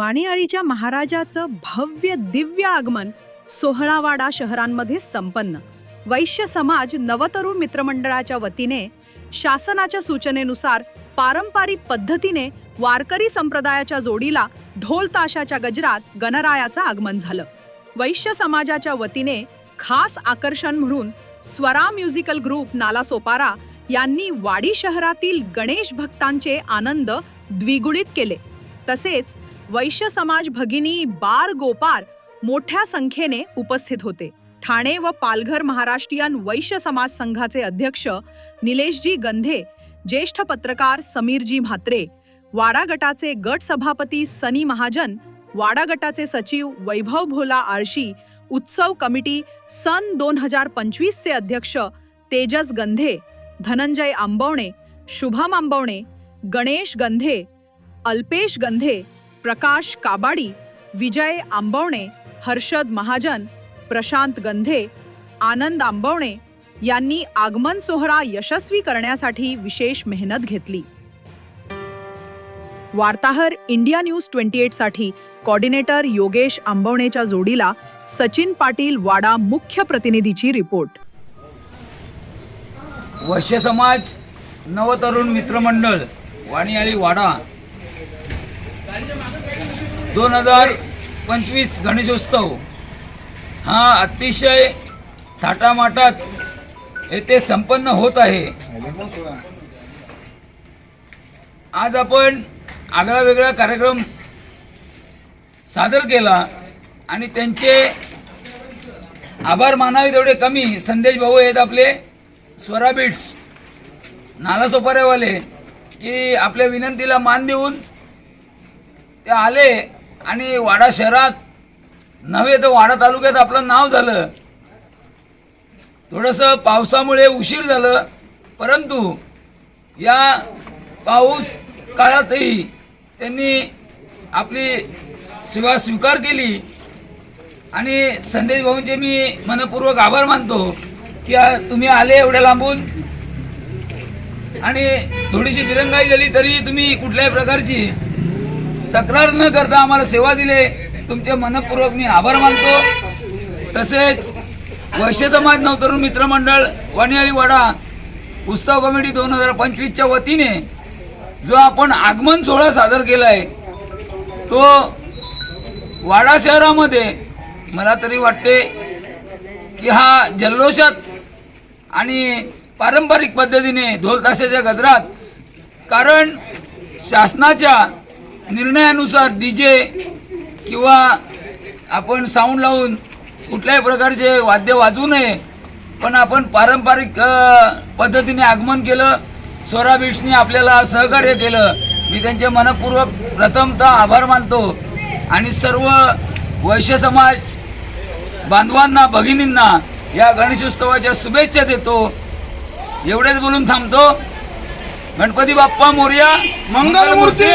वाणीआळीच्या महाराजाचं भव्य दिव्य आगमन सोहळावाडा शहरांमध्ये संपन्न. वैश्य समाज नवतरुण मित्रमंडळाच्या वतीने शासनाच्या सूचनेनुसार पारंपरिक पद्धतीने वारकरी संप्रदायाच्या जोडीला ढोल ताशाच्या गजरात गणरायाचं आगमन झालं. वैश्य समाजाच्या वतीने खास आकर्षण म्हणून स्वरा म्युझिकल ग्रुप नालासोपारा यांनी वाडी शहरातील गणेश भक्तांचे आनंद द्विगुणित केले. तसेच वैश्य समाज भगिनी बार गोपार मोठ्या संख्येने उपस्थित होते. ठाणे व पालघर महाराष्ट्रीयन वैश्य समाज संघाचे अध्यक्ष निलेशजी गंधे ज्येष्ठ पत्रकार समीरजी म्हात्रे वाडा गटाचे गट सभापती सनी महाजन वाडा गटाचे सचिव वैभव भोला आळशी उत्सव कमिटी सन दोन हजार पंचवीसचे अध्यक्ष तेजस गंधे धनंजय आंबवणे शुभम आंबवणे गणेश गंधे अल्पेश गंधे प्रकाश काबाडी विजय आंबवणे हर्षद महाजन प्रशांत गंधे आनंद आंबवणे यांनी आगमन सोहळा यशस्वी करण्यासाठी विशेष मेहनत घेतली. वार्ताहर इंडिया न्यूज ट्वेंटी एटसाठी कॉर्डिनेटर योगेश आंबवणेच्या जोडीला सचिन पाटील वाडा मुख्य प्रतिनिधीची रिपोर्ट. वैश्य समाज नवतरुण मित्रमंडळ वाणीआळी वाडा दोन हजार पंचवीस गणेशोत्सव हा अतिशय थाटामाटात येथे संपन्न होत आहे. आज आपण आगळा वेगळा कार्यक्रम सादर केला आणि त्यांचे आभार मानावे तेवढे कमी. संदेश भाऊ आहेत आपले स्वरा बीट्स नाला सोपारेवाले की आपल्या विनंतीला मान देऊन ते आले आणि वाडा शहरात नव्हे तर वाडा तालुक्यात आपलं नाव झालं. थोडंसं पावसामुळे उशीर झालं परंतु या पाऊस काळातही त्यांनी आपली सेवा स्वीकार केली. आणि संदेश भाऊंचे मी मनपूर्वक आभार मानतो की तुम्ही आले एवढ्या लांबून. आणि थोडीशी दिरंगाई झाली तरी तुम्ही कुठल्याही प्रकारची तक्रार न करता आम्हाला सेवा दिले. तुमचे मनपूर्वक मी आभार मानतो. तसेच वैश्य समाज नवतरुण मित्रमंडळ वणियाळी वाडा उत्सव कमिटी दोन हजार पंचवीसच्या वतीने जो आपण आगमन सोहळा सादर केला आहे तो वाडा शहरामध्ये मला तरी वाटते की हा जल्लोषात आणि पारंपरिक पद्धतीने ढोलताशाच्या गजरात कारण शासनाच्या निर्णयानुसार डी जे किंवा आपण साऊंड लावून कुठल्याही प्रकारचे वाद्य वाजवू नये पण आपण पारंपरिक पद्धतीने आगमन केलं स्वरा आपल्याला सहकार्य केलं. मी त्यांचे मनपूर्वक प्रथमतः आभार मानतो आणि सर्व वैश्य समाज बांधवांना भगिनींना या गणेशोत्सवाच्या शुभेच्छा देतो. एवढेच बोलून थांबतो. गणपती बाप्पा मोर्या मंगलमूर्ती!